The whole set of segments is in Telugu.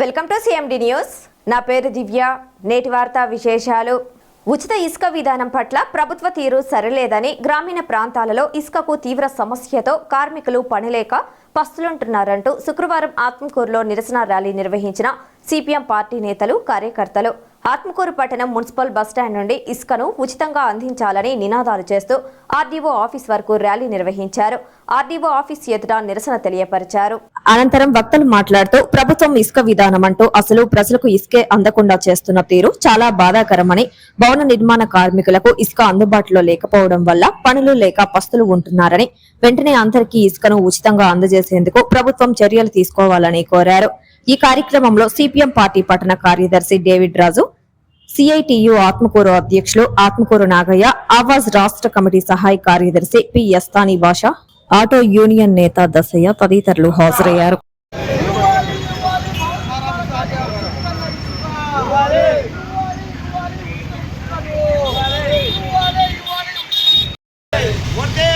వెల్కమ్ టు సిఎండి న్యూస్ నా పేరు దివ్య. నేటి వార్తా విశేషాలు. ఉచిత ఇసుక విధానం పట్ల ప్రభుత్వ తీరు సరిలేదని గ్రామీణ ప్రాంతాలలో ఇసుకకు తీవ్ర సమస్యతో కార్మికులు పనిలేక పస్తులుంటున్నారంటూ శుక్రవారం ఆత్మకూరులో నిరసన ర్యాలీ నిర్వహించిన సిపిఎం పార్టీ నేతలు కార్యకర్తలు. ఆత్మకూరు పట్టణం మున్సిపల్ బస్టాండ్ నుండి ఇసుకను ఉచితంగా అందించాలని నినాదాలు చేస్తూ ఆర్డీఓ ఆఫీస్ వరకు ర్యాలీ నిర్వహించారు. ఆర్డీఓ ఆఫీస్ ఎదుట నిరసన తెలియపరిచారు. అనంతరం వక్తలు మాట్లాడుతూ ప్రభుత్వం ఇసుక విధానం అంటూ అసలు ప్రజలకు ఇసుకే అందకుండా చేస్తున్న తీరు చాలా బాధాకరమని భవన నిర్మాణ కార్మికులకు ఇసుక అందుబాటులో లేకపోవడం వల్ల పనులు లేక పస్తులు ఉంటున్నారని వెంటనే అందరికీ ఇసుకను ఉచితంగా అందజేసేందుకు ప్రభుత్వం చర్యలు తీసుకోవాలని కోరారు. ఈ కార్యక్రమంలో సిపిఎం పార్టీ పట్టణ కార్యదర్శి డేవిడ్ రాజు సిఐటియు ఆత్మకూరు అధ్యక్షులు ఆత్మకూరు నాగయ్య ఆవాజ్ రాష్ట్ర కమిటీ సహాయ కార్యదర్శి పి ఎస్తాని భాష ఆటో యూనియన్ నేత దశయ్య తదితరులు హాజరయ్యారు వందే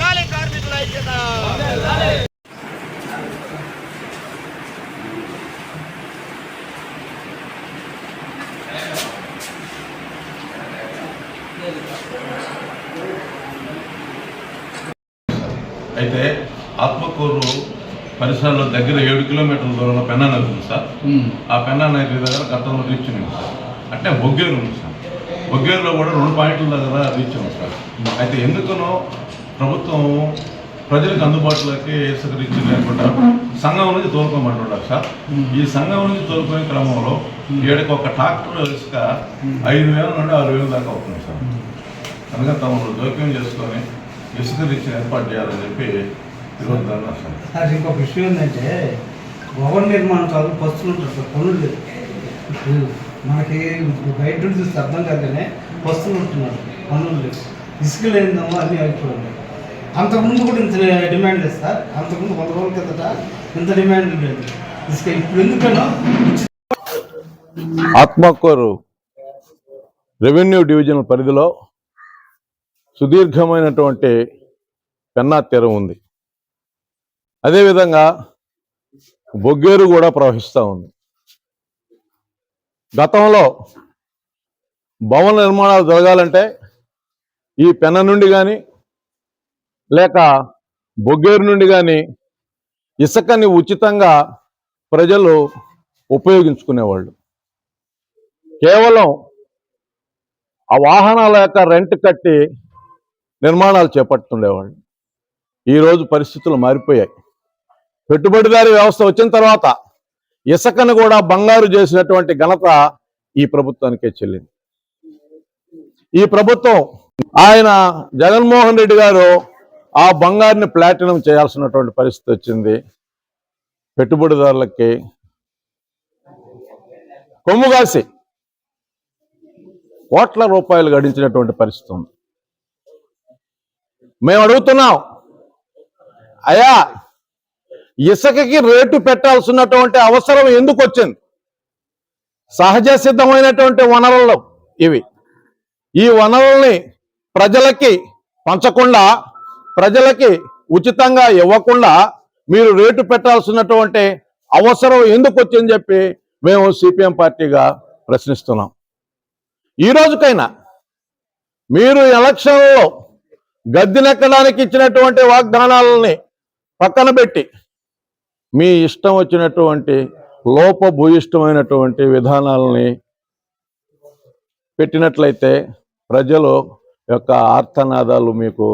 లాలి కార్మికుల ఐక్యత అయితే ఆత్మకూరు పరిసరాల్లో దగ్గర ఏడు కిలోమీటర్ల దూరంలో పెన్నా నది ఉంది సార్. ఆ పెన్నా నది దగ్గర గతంలో రీచ్ ఉంది సార్. అంటే బొగ్గేరు ఉంది సార్. బొగ్గేరులో కూడా రెండు పాయింట్ల దగ్గర రీచ్ ఉంది సార్. అయితే ఎందుకనో ప్రభుత్వం ప్రజలకు అందుబాటులోకి ఇసుక రీచ్ లేకుండా సంఘం నుంచి తోలుకోమంటున్నారు సార్. ఈ సంఘం నుంచి తోలుకునే క్రమంలో ఏడుకి ఒక ట్రాక్టర్ ఇసుక ఐదు వేల నుండి ఆరు వేల దాకా అవుతుంది సార్. అందుకని తమను జోక్యం చేసుకొని ఇసుక ఏర్పాటు చేయాలని చెప్పి ఈరోజు ధర్నా సార్. ఇంకొక విషయం ఏంటంటే భవన నిర్మాణం చాలు పస్తులు ఉంటారు సార్ పనులు మనకి బయట చూస్తే అర్థం కాకనే పస్తులు ఉంటున్నారు పనులు లేవు. ఇసుక లేనిదమ్మా అన్నీ అయిపోయింది. అంతకుముందు కూడా ఇంత డిమాండ్ లేదు సార్ అంతకుముందు వంద రోజుల కిందట ఇంత డిమాండ్ లేదు ఇసుక ఇప్పుడు ఎందుకనో ఆత్మకూరు రెవెన్యూ డివిజన్ పరిధిలో సుదీర్ఘమైనటువంటి పెన్నా తీరం ఉంది. అదేవిధంగా బొగ్గేరు కూడా ప్రవహిస్తూ ఉంది. గతంలో భవన నిర్మాణాలు జరగాలంటే ఈ పెన్న నుండి కానీ లేక బొగ్గేరు నుండి కానీ ఇసుకని ఉచితంగా ప్రజలు ఉపయోగించుకునేవాళ్ళు. కేవలం ఆ వాహనాల యొక్క రెంట్ కట్టి నిర్మాణాలు చేపడుతుండేవాళ్ళు. ఈరోజు పరిస్థితులు మారిపోయాయి. పెట్టుబడిదారీ వ్యవస్థ వచ్చిన తర్వాత ఇసుకను కూడా బంగారు చేసినటువంటి ఘనత ఈ ప్రభుత్వానికే చెల్లింది. ఈ ప్రభుత్వం ఆయన జగన్మోహన్ రెడ్డి గారు ఆ బంగారుని ప్లాటినం చేయాల్సినటువంటి పరిస్థితి వచ్చింది. పెట్టుబడిదారులకి కొమ్ముగాసి కోట్ల రూపాయలు గడించినటువంటి పరిస్థితి ఉంది. మేము అడుగుతున్నాం. అయ్యా ఇసుకకి రేటు పెట్టాల్సినటువంటి అవసరం ఎందుకు వచ్చింది? సహజ సిద్ధమైనటువంటి వనరులు ఇవి. ఈ వనరుల్ని ప్రజలకి పంచకుండా ప్రజలకి ఉచితంగా ఇవ్వకుండా మీరు రేటు పెట్టాల్సినటువంటి అవసరం ఎందుకు వచ్చిందని చెప్పి మేము సిపిఎం పార్టీగా ప్రశ్నిస్తున్నాం. ఈ రోజుకైనా మీరు ఎలక్షన్లో గద్దెనెక్కడానికి ఇచ్చినటువంటి వాగ్దానాలని పక్కన పెట్టి మీ ఇష్టం వచ్చినటువంటి లోపభూయిష్టమైనటువంటి విధానాలని పెట్టినట్లయితే ప్రజలు యొక్క ఆర్తనాదాలు మీకు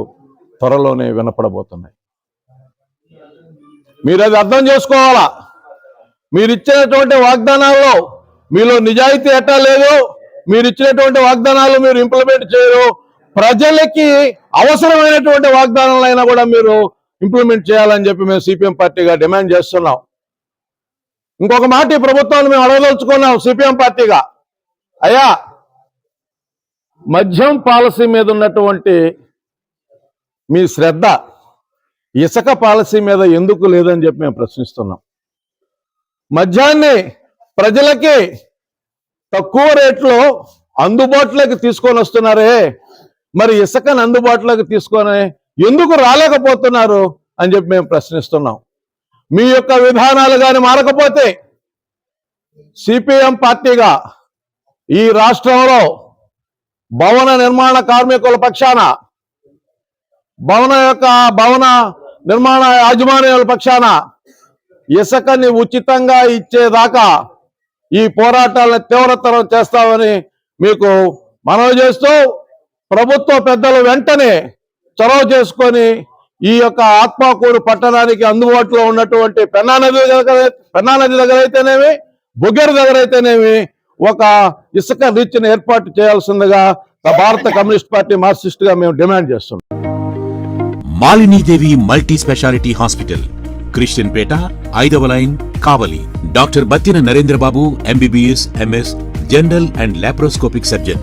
త్వరలోనే వినపడబోతున్నాయి. మీరు అది అర్థం చేసుకోవాలా? మీరు ఇచ్చినటువంటి వాగ్దానాల్లో మీలో నిజాయితీ ఎట్టా లేదు మీరు ఇచ్చినటువంటి వాగ్దానాలు మీరు ఇంప్లిమెంట్ చేయరు. ప్రజలకి అవసరమైనటువంటి వాగ్దానాలైనా కూడా మీరు ఇంప్లిమెంట్ చేయాలని చెప్పి మేము సిపిఎం పార్టీగా డిమాండ్ చేస్తున్నాం. ఇంకొక మాట ఈ ప్రభుత్వాన్ని మేము అడగదలుచుకున్నాం సిపిఎం పార్టీగా. అయ్యా మద్యం పాలసీ మీద ఉన్నటువంటి మీ శ్రద్ధ ఇసుక పాలసీ మీద ఎందుకు లేదని చెప్పి మేము ప్రశ్నిస్తున్నాం. మద్యాన్ని ప్రజలకి తక్కువ రేట్లో అందుబాటులోకి తీసుకొని వస్తున్నారే మరి ఇసుకను అందుబాటులోకి తీసుకొని ఎందుకు రాలేకపోతున్నారు అని చెప్పి మేము ప్రశ్నిస్తున్నాం. మీ యొక్క విధానాలు కానీ మారకపోతే సిపిఎం పార్టీగా ఈ రాష్ట్రంలో భవన నిర్మాణ కార్మికుల పక్షాన భవన యొక్క భవన నిర్మాణ యాజమాన్యాల పక్షాన ఇసుకని ఉచితంగా ఇచ్చేదాకా ఈ పోరాటాలను తీవ్రతరం చేస్తామని మీకు మనవి చేస్తూ ప్రభుత్వ పెద్దలు వెంటనే చొరవ చేసుకొని ఈ యొక్క ఆత్మకూరు పట్టణానికి అందుబాటులో ఉన్నటువంటి పెన్నా నది దగ్గర పెన్నా నది దగ్గర అయితేనేమి బుగ్గర దగ్గర అయితేనేమి ఒక ఇసుక రీచ్ని ఏర్పాటు చేయాల్సిందిగా భారత కమ్యూనిస్ట్ పార్టీ మార్క్సిస్ట్గా మేము డిమాండ్ చేస్తున్నాం. Malinidevi multi speciality hospital Christian Peta ఐదవ line Kavali. Doctor Battina Narendrababu MBBS MS general and laparoscopic surgeon.